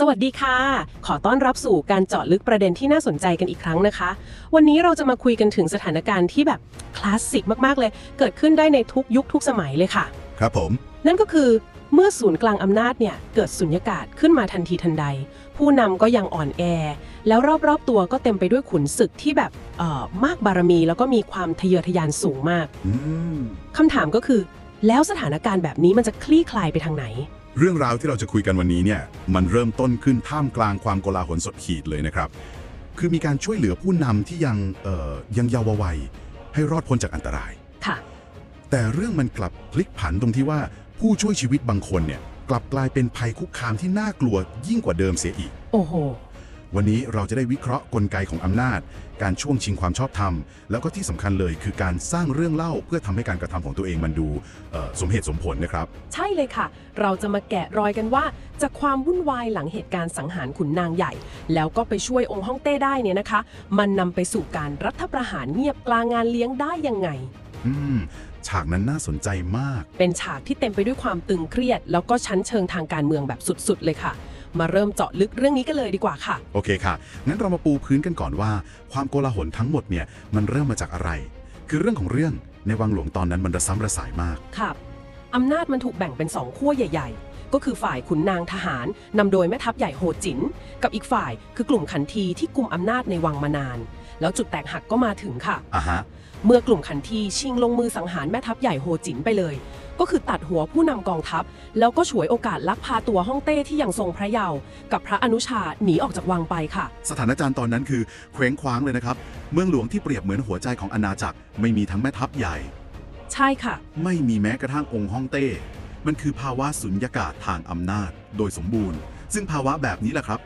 สวัสดีค่ะ ขอต้อนรับสู่การเจาะลึกประเด็นที่น่าสนใจกันอีกครั้งนะคะ วันนี้เราจะมาคุยกันถึงสถานการณ์ที่แบบคลาสสิกมาก ๆ เลย เกิดขึ้นได้ในทุกยุคทุกสมัยเลยค่ะ ครับผม นั่นก็คือเมื่อศูนย์กลางอำนาจเนี่ย เกิดสุญญากาศขึ้นมาทันทีทันใด ผู้นำก็ยังอ่อนแอ แล้วรอบ ๆ ตัวก็เต็มไปด้วยขุนศึกที่แบบเอ่อมากบารมี แล้วก็มีความทะเยอทะยานสูงมากอืมคำถามก็คือ แล้วสถานการณ์แบบนี้มันจะคลี่คลายไปทางไหน เรื่องราวที่เราจะคุยกันวันนี้เนี่ยมันเริ่มต้นขึ้นท่ามกลางความโกลาหลสดขีดเลยนะครับ คือมีการช่วยเหลือผู้นำที่ยังเอ่อยังเยาว์วัย ให้รอดพ้นจากอันตราย ค่ะ แต่เรื่องมันกลับพลิกผันตรงที่ว่าผู้ช่วยชีวิตบางคนเนี่ยกลับกลายเป็นภัยคุกคามที่น่ากลัวยิ่งกว่าเดิมเสียอีก โอ้โห วันนี้เราจะได้วิเคราะห์กลไกของอำนาจ การช่วงชิงความชอบธรรม แล้วก็ที่สำคัญเลยคือการสร้างเรื่องเล่าเพื่อทำให้การกระทำของตัวเองมันดูเอ่อสมเหตุสมผลนะครับ ใช่เลยค่ะ เราจะมาแกะรอยกันว่าจากความวุ่นวายหลังเหตุการณ์สังหารขุนนางใหญ่ แล้วก็ไปช่วยองค์ฮ่องเต้ได้เนี่ยนะคะ มันนำไปสู่การรัฐประหารเงียบกลางงานเลี้ยงได้ยังไงอืมฉากนั้นน่าสนใจมาก เป็นฉากที่เต็มไปด้วยความตึงเครียด แล้วก็ชั้นเชิงทางการเมืองแบบสุดๆ เลยค่ะ มาเริ่มเจาะลึกเรื่องนี้กันเลยดีกว่าค่ะ โอเคค่ะ งั้นเรามาปูพื้นกันก่อนว่า ความโกลาหลทั้งหมดเนี่ยมันเริ่มมาจากอะไร คือเรื่องของเรื่องในวังหลวงตอนนั้นมันระซ้ำระสายมาก ครับ อำนาจมันถูกแบ่งเป็นสองขั้วใหญ่ ๆ ก็คือฝ่ายขุนนางทหารนำโดยแม่ทัพใหญ่โฮจิน กับอีกฝ่ายคือกลุ่มขันทีที่กุมอำนาจในวังมานาน แล้วจุดแตกหักก็มาถึงค่ะ อะฮะ เมื่อกลุ่มขันทีชิงลงมือสังหารแม่ทัพใหญ่โฮจินไปเลย ก็คือตัดหัวผู้นำกองทัพ แล้วก็ฉวยโอกาสลักพาตัวฮ่องเต้ที่ยังทรงพระเยาว์กับพระอนุชาหนีออกจากวังไปค่ะ สถานการณ์ตอนนั้นคือเคว้งคว้างเลยนะครับ เมืองหลวงที่เปรียบเหมือนหัวใจของอาณาจักรไม่มีทั้งแม่ทัพใหญ่ ใช่ค่ะ ไม่มีแม้กระทั่งองค์ฮ่องเต้ มันคือภาวะสุญญากาศทางอำนาจ โดยสมบูรณ์ ซึ่งภาวะแบบนี้แหละครับ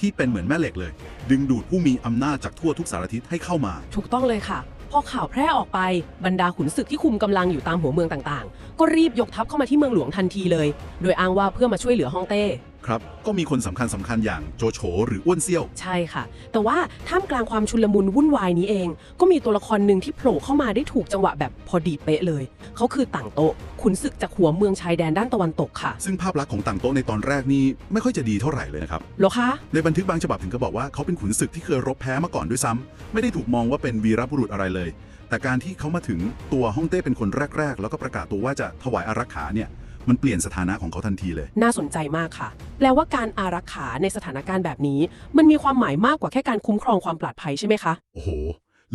ที่เป็นเหมือนแม่เหล็กเลย ดึงดูดผู้มีอำนาจจากทั่วทุกสารทิศให้เข้ามา ถูกต้องเลยค่ะ พอข่าวแพร่ออกไปบรรดาขุนศึกที่คุมกำลังอยู่ตามหัวเมืองต่างๆ ก็รีบยกทัพเข้ามาที่เมืองหลวงทันทีเลย โดยอ้างว่าเพื่อมาช่วยเหลือฮ่องเต้ ครับ ก็มีคนสำคัญสำคัญอย่างโจโฉหรืออ้วนเซี่ยว ใช่ค่ะ แต่ว่าท่ามกลางความชุลมุนวุ่นวายนี้เอง ก็มีตัวละครหนึ่งที่โผล่เข้ามาได้ถูกจังหวะแบบพอดีเป๊ะเลย เขาคือต่างโต๊ะขุนศึกจากหัวเมืองชายแดนด้านตะวันตกค่ะซึ่งภาพลักษณ์ของต่างโต๊ะในตอนแรกนี่ไม่ค่อยจะดีเท่าไหร่เลยนะครับ เหรอคะ ในบันทึกบางฉบับถึงก็บอกว่าเขาเป็นขุนศึกที่เคยรบแพ้มาก่อนด้วยซ้ำไม่ได้ถูกมองว่าเป็นวีรบุรุษอะไรเลย แต่การที่เขามาถึงตัวฮ่องเต้เป็นคนแรก ๆ แล้วก็ประกาศตัวว่าจะถวายอารักขาเนี่ย มันเปลี่ยนสถานะของเขาทันทีเลย น่าสนใจมากค่ะ แปลว่าการอารักขาในสถานการณ์แบบนี้ มันมีความหมายมากกว่าแค่การคุ้มครองความปลอดภัยใช่ไหมคะ โอ้โห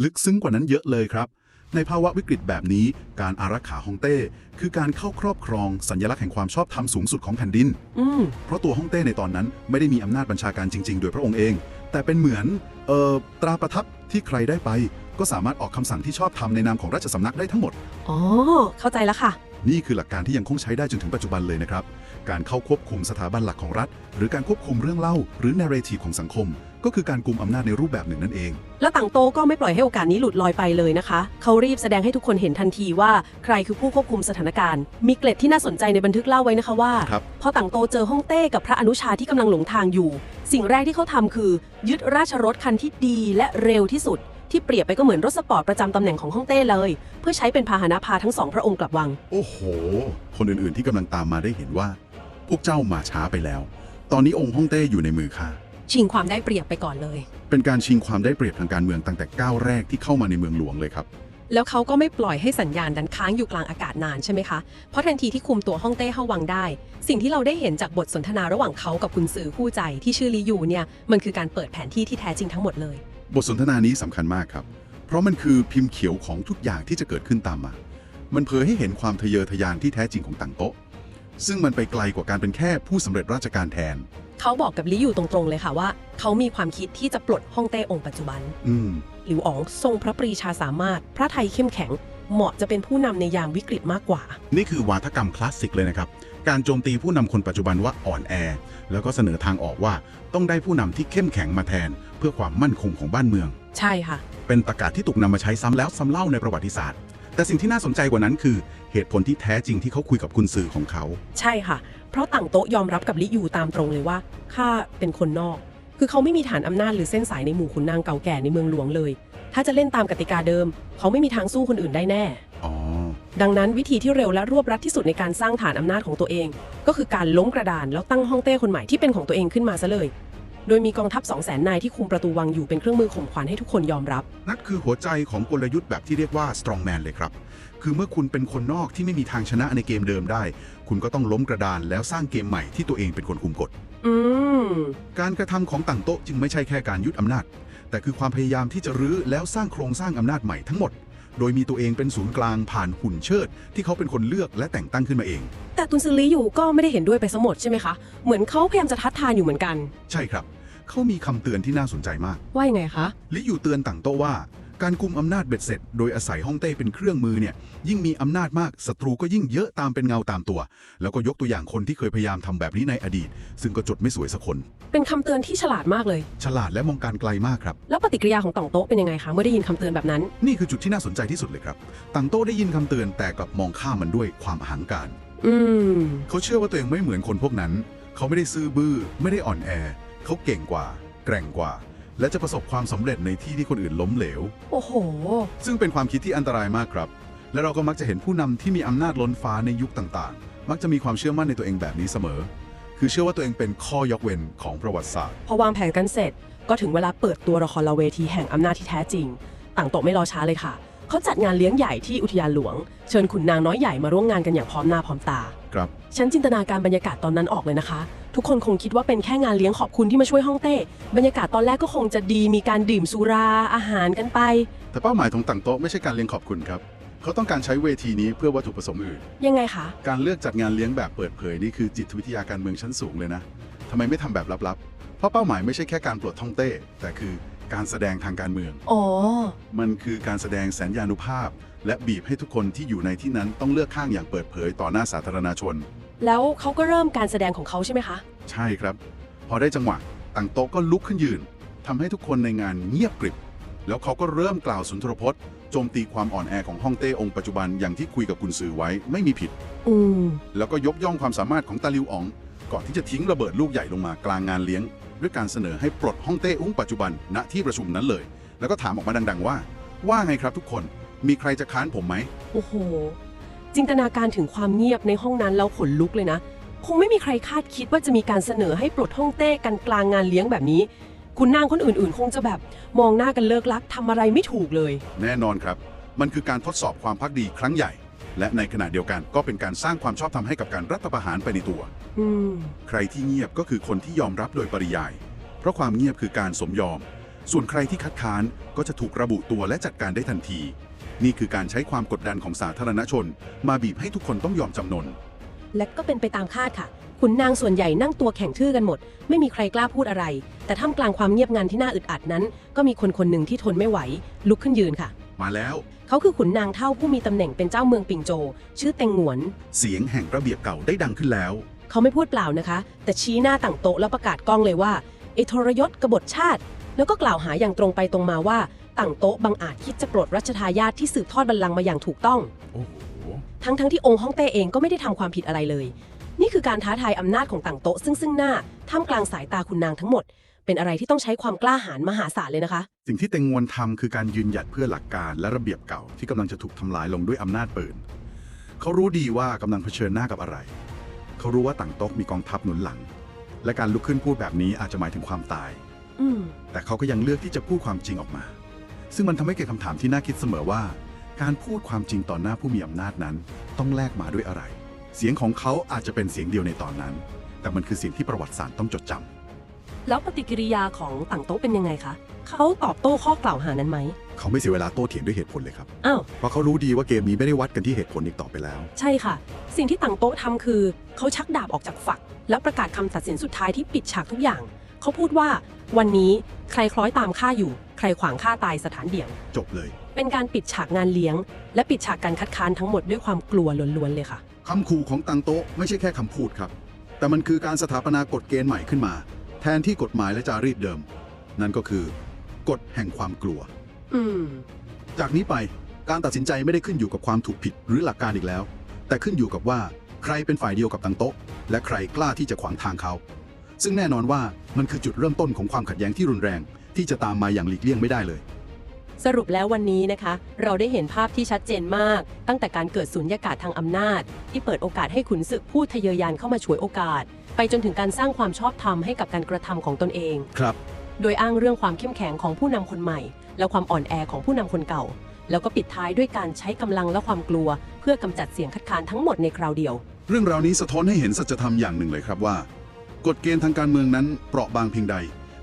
ลึกซึ้งกว่านั้นเยอะเลยครับ ในภาวะวิกฤตแบบนี้ การอารักขาฮ่องเต้ คือการเข้าครอบครองสัญลักษณ์แห่งความชอบธรรมสูงสุดของแผ่นดิน อืม เพราะตัวฮ่องเต้ในตอนนั้นไม่ได้มีอำนาจบัญชาการจริง ๆ โดยพระองค์เอง แต่เป็นเหมือนเอ่อตราประทับที่ใครได้ไป ก็สามารถออกคำสั่งที่ชอบทำในนามของราชสำนักได้ทั้งหมด อ๋อ เข้าใจแล้วค่ะ นี่คือหลักการที่ยังคงใช้ได้จนถึงปัจจุบันเลยนะครับ การเข้าควบคุมสถาบันหลักของรัฐ หรือการควบคุมเรื่องเล่า หรือ narrative ของสังคม ก็คือการกุมอำนาจในรูปแบบหนึ่งนั่นเอง แล้วต่างโตก็ไม่ปล่อยให้โอกาสนี้หลุดลอยไปเลยนะคะ เขารีบแสดงให้ทุกคนเห็นทันทีว่าใครคือผู้ควบคุมสถานการณ์ มีเกร็ดที่น่าสนใจในบันทึกเล่าไว้นะคะว่า ครับ พอต่างโตเจอฮ่องเต้กับพระอนุชาที่กำลังหลงทางอยู่ สิ่งแรกที่เขาทำคือ ยึดราชรถคันที่ดีและเร็วที่สุด ที่เปรียบไปก็เหมือนรถสปอร์ตประจำตำแหน่งของฮ่องเต้เลย เพื่อใช้เป็นพาหนะพาทั้งสองพระองค์กลับวัง โอ้โห คนอื่นๆที่กำลังตามมาได้เห็นว่า พวกเจ้ามาช้าไปแล้ว ตอนนี้องค์ฮ่องเต้อยู่ในมือข้าชิงความได้เปรียบไปก่อนเลย เป็นการชิงความได้เปรียบทางการเมืองตั้งแต่ก้าวแรกที่เข้ามาในเมืองหลวงเลยครับ แล้วเขาก็ไม่ปล่อยให้สัญญาณดันค้างอยู่กลางอากาศนานใช่ไหมคะ เพราะทันทีที่คุมตัวฮ่องเต้เข้าวังได้ สิ่งที่เราได้เห็นจากบทสนทนาระหว่างเขากับคุณสื่อคู่ใจที่ชื่อลียูเนี่ย มันคือการเปิดแผนที่ที่แท้จริงทั้งหมดเลย บทสนทนานี้สำคัญมากครับ เพราะมันคือพิมพ์เขียวของทุกอย่างที่จะเกิดขึ้นตามมา มันเผยให้เห็นความทะเยอทะยานที่แท้จริงของต่างโต๊ะ ซึ่งมันไปไกลกว่าการเป็นแค่ผู้สำเร็จราชการแทน เขาบอกกับลียูตรงๆเลยค่ะว่า เขามีความคิดที่จะปลดฮ่องเต้องค์ปัจจุบัน อืมหลิวอ๋องทรงพระปรีชาสามารถ พระไทยเข้มแข็ง เหมาะจะเป็นผู้นำในยามวิกฤตมากกว่า นี่คือวาทกรรมคลาสสิกเลยนะครับ การโจมตีผู้นำคนปัจจุบันว่าอ่อนแอ แล้วก็เสนอทางออกว่าต้องได้ผู้นำที่เข้มแข็งมาแทน เพื่อความมั่นคงของบ้านเมือง ใช่ค่ะ เป็นตรรกะที่ถูกนำมาใช้ซ้ำแล้วซ้ำเล่าในประวัติศาสตร์ แต่สิ่งที่น่าสนใจกว่านั้นคือเหตุผลที่แท้จริงที่เขาคุยกับคุณสื่อของเขา ใช่ค่ะ เพราะต่างโต๊ะยอมรับกับลิยูตามตรงเลยว่าข้าเป็นคนนอก คือเขาไม่มีฐานอำนาจหรือเส้นสายในหมู่ขุนนางเก่าแก่ในเมืองหลวงเลย ถ้าจะเล่นตามกติกาเดิม เขาไม่มีทางสู้คนอื่นได้แน่อ๋อ ดังนั้นวิธีที่เร็วและรวบรัดที่สุดในการสร้างฐานอำนาจของตัวเอง ก็คือการล้มกระดานแล้วตั้งฮ่องเต้คนใหม่ที่เป็นของตัวเองขึ้นมาซะเลย โดยมีกองทัพ2 0 0 0 0 0นายที่คุมประตูวังอยู่เป็นเครื่องมือข่มขวัญให้ทุกคนยอมรับ นั่นคือหัวใจของกลยุทธ์แบบที่เรียกว่า strongman เลยครับ คือเมื่อคุณเป็นคนนอกที่ไม่มีทางชนะในเกมเดิมได้ คุณก็ต้องล้มกระดานแล้วสร้างเกมใหม่ที่ตัวเองเป็นคนคุมกฎอืมการกระทำของต่างโต๊ะจึงไม่ใช่แค่การยึดอำนาจ แต่คือความพยายามที่จะรื้อแล้วสร้างโครงสร้างอำนาจใหม่ทั้งหมด โดยมีตัวเองเป็นศูนย์กลางผ่านหุ่นเชิด ที่เขาเป็นคนเลือกและแต่งตั้งขึ้นมาเอง แต่ตุนซือลีอยู่ก็ไม่ได้เห็นด้วยไปสมดใช่ไหมคะ เหมือนเขาพยายามจะทัดทานอยู่เหมือนกัน ใช่ครับ เขามีคำเตือนที่น่าสนใจมาก ว่ายังไงคะ ลิอยู่เตือนต่างโต๊ะว่า การกุมอำนาจเบ็ดเสร็จ โดยอาศัยฮ่องเต้เป็นเครื่องมือเนี่ยยิ่งมีอำนาจมากศัตรูก็ยิ่งเยอะตามเป็นเงาตามตัว แล้วก็ยกตัวอย่างคนที่เคยพยายามทำแบบนี้ในอดีต ซึ่งก็จดไม่สวยสักคน เป็นคำเตือนที่ฉลาดมากเลย ฉลาดและมองการไกลมากครับ แล้วปฏิกิริยาของต่องโต๊ะเป็นยังไงคะเมื่อได้ยินคำเตือนแบบนั้น นี่คือจุดที่น่าสนใจที่สุดเลยครับต่างโต๊ะได้ยินคำเตือนแต่กลับมองข้ามมันด้วยความอหังการ อืม เขาเชื่อว่าตัวเองไม่เหมือนคนพวกนั้น เขาไม่ได้ซื่อบื้อ ไม่ได้อ่อนแอ เขาเก่งกว่า แกร่งกว่า และจะประสบความสำเร็จในที่ที่คนอื่นล้มเหลว โอ้โห ซึ่งเป็นความคิดที่อันตรายมากครับ และเราก็มักจะเห็นผู้นำที่มีอำนาจล้นฟ้าในยุคต่างๆ มักจะมีความเชื่อมั่นในตัวเองแบบนี้เสมอ คือเชื่อว่าตัวเองเป็นข้อยกเว้นของประวัติศาสตร์ พอวางแผนกันเสร็จ ก็ถึงเวลาเปิดตัวละครละเวทีแห่งอำนาจที่แท้จริง ต่างโต๊ะไม่รอช้าเลยค่ะ เขาจัดงานเลี้ยงใหญ่ที่อุทยานหลวง เชิญขุนนางน้อยใหญ่มาร่วมงานกันอย่างพร้อมหน้าพร้อมตา ครับ ฉันจินตนาการบรรยากาศตอนนั้นออกเลยนะคะ ทุกคนคงคิดว่าเป็นแค่งานเลี้ยงขอบคุณที่มาช่วยฮ่องเต้ บรรยากาศตอนแรกก็คงจะดีมีการดื่มสุราอาหารกันไป แต่เป้าหมายของต่างโต๊ะไม่ใช่การเลี้ยงขอบคุณครับ เขาต้องการใช้เวทีนี้เพื่อวัตถุประสงค์อื่น ยังไงคะการเลือกจัดงานเลี้ยงแบบเปิดเผยนี่คือจิตวิทยาการเมืองชั้นสูงเลยนะทำไมไม่ทำแบบลับๆ เพราะเป้าหมายไม่ใช่แค่การปลดท่องเต้ แต่คือ การแสดงทางการเมืองอ๋อมันคือการแสดงสัญญานุภาพ และบีบให้ทุกคนที่อยู่ในที่นั้นต้องเลือกข้างอย่างเปิดเผยต่อหน้าสาธารณชน แล้วเขาก็เริ่มการแสดงของเขาใช่ไหมคะ ใช่ครับ พอได้จังหวะต่างโต๊ะก็ลุกขึ้นยืนทำให้ทุกคนในงานเงียบกริบ แล้วเขาก็เริ่มกล่าวสุนทรพจน์โจมตีความอ่อนแอของฮ่องเต้องค์ปัจจุบันอย่างที่คุยกับกุนซือไว้ไม่มีผิด อืม แล้วก็ยกย่องความสามารถของตาลิวอ๋อง ก่อนที่จะทิ้งระเบิดลูกใหญ่ลงมากลางงานเลี้ยง ด้วยการเสนอให้ปลดฮ่องเต้องค์ปัจจุบันณที่ประชุมนั้นเลย แล้วก็ถามออกมาดัง ๆ ว่า ว่าไงครับทุกคนมีใครจะค้านผมไหม โอ้โห จินตนาการถึงความเงียบในห้องนั้นแล้วขนลุกเลยนะ คงไม่มีใครคาดคิดว่าจะมีการเสนอให้ปลดฮ่องเต้กันกลางงานเลี้ยงแบบนี้ คุณนางคนอื่นๆ คงจะแบบมองหน้ากันเลิกลักทำอะไรไม่ถูกเลย แน่นอนครับ มันคือการทดสอบความพักดีครั้งใหญ่ และในขณะเดียวกันก็เป็นการสร้างความชอบธรรมให้กับการรัฐประหารไปในตัว อืม ใครที่เงียบก็คือคนที่ยอมรับโดยปริยาย เพราะความเงียบคือการสมยอม ส่วนใครที่คัดค้านก็จะถูกระบุตัวและจัดการได้ทันที นี่คือการใช้ความกดดันของสาธารณชน มาบีบให้ทุกคนต้องยอมจำนน และก็เป็นไปตามคาดค่ะ ขุนนางส่วนใหญ่นั่งตัวแข็งทื่อกันหมด ไม่มีใครกล้าพูดอะไร แต่ท่ามกลางความเงียบงันที่น่าอึดอัดนั้น ก็มีคนคนหนึ่งที่ทนไม่ไหว ลุกขึ้นยืนค่ะ มาแล้ว เขาคือขุนนางเท่าผู้มีตำแหน่งเป็นเจ้าเมืองปิงโจ ชื่อเต็งหงวน เสียงแห่งระเบียบเก่าได้ดังขึ้นแล้ว เขาไม่พูดเปล่านะคะ แต่ชี้หน้าต่างโต๊ะแล้วประกาศกล้องเลยว่าไอ้ทรยศกบฏชาติ แล้วก็กล่าวหาอย่างตรงไปตรงมาว่าต่างโต๊ะบังอาจคิดจะปลดรัชทายาทที่สืบทอดบัลลังก์มาอย่างถูกต้อง โอ้โห ทั้งทั้งที่องค์ฮ่องเต้เองก็ไม่ได้ทำความผิดอะไรเลย นี่คือการท้าทายอำนาจของต่างโต๊ะซึ่งซึ่งหน้าท่ามกลางสายตาคุณนางทั้งหมด เป็นอะไรที่ต้องใช้ความกล้าหาญมหาศาลเลยนะคะ สิ่งที่เต็งงวนทำคือการยืนหยัดเพื่อหลักการและระเบียบเก่าที่กำลังจะถูกทำลายลงด้วยอำนาจปืน เขารู้ดีว่ากำลังเผชิญหน้ากับอะไร เขารู้ว่าต่างโต๊ะมีกองทัพหนุนหลัง และการลุกขึ้นพูดแบบนี้อาจจะหมายถึงความตาย อืม แต่เขาก็ยังเลือกที่จะพูดความจริงออกมา ซึ่งมันทำให้เกิดคำถามที่น่าคิดเสมอว่า การพูดความจริงต่อหน้าผู้มีอำนาจนั้น ต้องแลกมาด้วยอะไร เสียงของเขาอาจจะเป็นเสียงเดียวในตอนนั้น แต่มันคือเสียงที่ประวัติศาสตร์ต้องจดจำ แล้วปฏิกิริยาของต่างโต๊ะเป็นยังไงคะเขาตอบโต้ข้อกล่าวหานั้นไหม เขาไม่เสียเวลาโต้เถียงด้วยเหตุผลเลยครับ อ้าว เพราะเขารู้ดีว่าเกมนี้ไม่ได้วัดกันที่เหตุผลอีกต่อไปแล้ว ใช่ค่ะ สิ่งที่ต่างโต๊ะทำคือ เขาชักดาบออกจากฝัก แล้วประกาศคำตัดสินสุดท้ายที่ปิดฉากทุกอย่าง เขาพูดว่า วันนี้ใครคล้อยตามข้าอยู่ ใครขวางข้าตายสถานเดี่ยว จบเลย เป็นการปิดฉากงานเลี้ยง และปิดฉากการคัดค้านทั้งหมดด้วยความกลัวล้วนๆเลยค่ะคำขู่ของตังโต๊ะไม่ใช่แค่คำพูดครับ แต่มันคือการสถาปนากฎเกณฑ์ใหม่ขึ้นมา แทนที่กฎหมายและจารีตเดิม นั่นก็คือกฎแห่งความกลัว อืม จากนี้ไปการตัดสินใจไม่ได้ขึ้นอยู่กับความถูกผิดหรือหลักการอีกแล้ว แต่ขึ้นอยู่กับว่าใครเป็นฝ่ายเดียวกับตังโต๊ะ และใครกล้าที่จะขวางทางเขา ซึ่งแน่นอนว่ามันคือจุดเริ่มต้นของความขัดแย้งที่รุนแรง ที่จะตามมาอย่างหลีกเลี่ยงไม่ได้เลย สรุปแล้ววันนี้นะคะ เราได้เห็นภาพที่ชัดเจนมาก ตั้งแต่การเกิดสุญญากาศทางอำนาจ ที่เปิดโอกาสให้ขุนศึกพูดทะเยอทะยานเข้ามาฉวยโอกาส ไปจนถึงการสร้างความชอบธรรมให้กับการกระทำของตนเอง ครับ โดยอ้างเรื่องความเข้มแข็งของผู้นำคนใหม่ และความอ่อนแอของผู้นำคนเก่า แล้วก็ปิดท้ายด้วยการใช้กำลังและความกลัว เพื่อกำจัดเสียงคัดค้านทั้งหมดในคราวเดียว เรื่องราวนี้สะท้อนให้เห็นสัจธรรมอย่างหนึ่งเลยครับว่า กฎเกณฑ์ทางการเมืองนั้นเปราะบางเพียงใด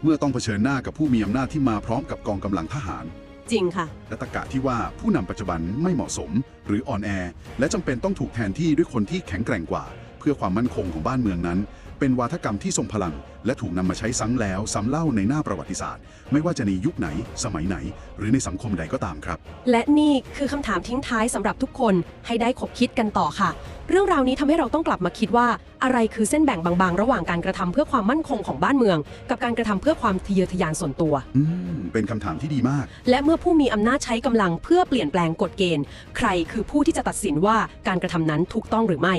เมื่อต้องเผชิญหน้ากับผู้มีอำนาจที่มาพร้อมกับกองกำลังทหารจริงค่ะและตะกะที่ว่าผู้นำปัจจุบันไม่เหมาะสม หรืออ่อนแอ และจำเป็นต้องถูกแทนที่ด้วยคนที่แข็งแกร่งกว่า เพื่อความมั่นคงของบ้านเมืองนั้น เป็นวาทกรรมที่ทรงพลัง และถูกนำมาใช้ซ้ำแล้วซ้ำเล่าในหน้าประวัติศาสตร์ ไม่ว่าจะในยุคไหน สมัยไหน หรือในสังคมใดก็ตามครับ และนี่คือคำถามทิ้งท้ายสำหรับทุกคนให้ได้คบคิดกันต่อค่ะ เรื่องราวนี้ทำให้เราต้องกลับมาคิดว่า อะไรคือเส้นแบ่งบางๆ ระหว่างการกระทำเพื่อความมั่นคงของบ้านเมือง กับการกระทำเพื่อความทะเยอทะยานส่วนตัว อืม เป็นคำถามที่ดีมาก และเมื่อผู้มีอำนาจใช้กำลังเพื่อเปลี่ยนแปลงกฎเกณฑ์ ใครคือผู้ที่จะตัดสินว่าการกระทำนั้นถูกต้องหรือไม่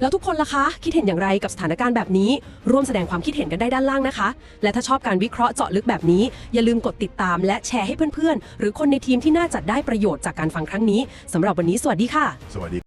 แล้วทุกคนล่ะคะ คิดเห็นอย่างไรกับสถานการณ์แบบนี้ ร่วมแสดงความคิดเห็นกันได้ด้านล่างนะคะ และถ้าชอบการวิเคราะห์เจาะลึกแบบนี้ อย่าลืมกดติดตามและแชร์ให้เพื่อนๆ หรือคนในทีมที่น่าจะได้ประโยชน์จากการฟังครั้งนี้สำหรับวันนี้สวัสดีค่ะ สวัสดี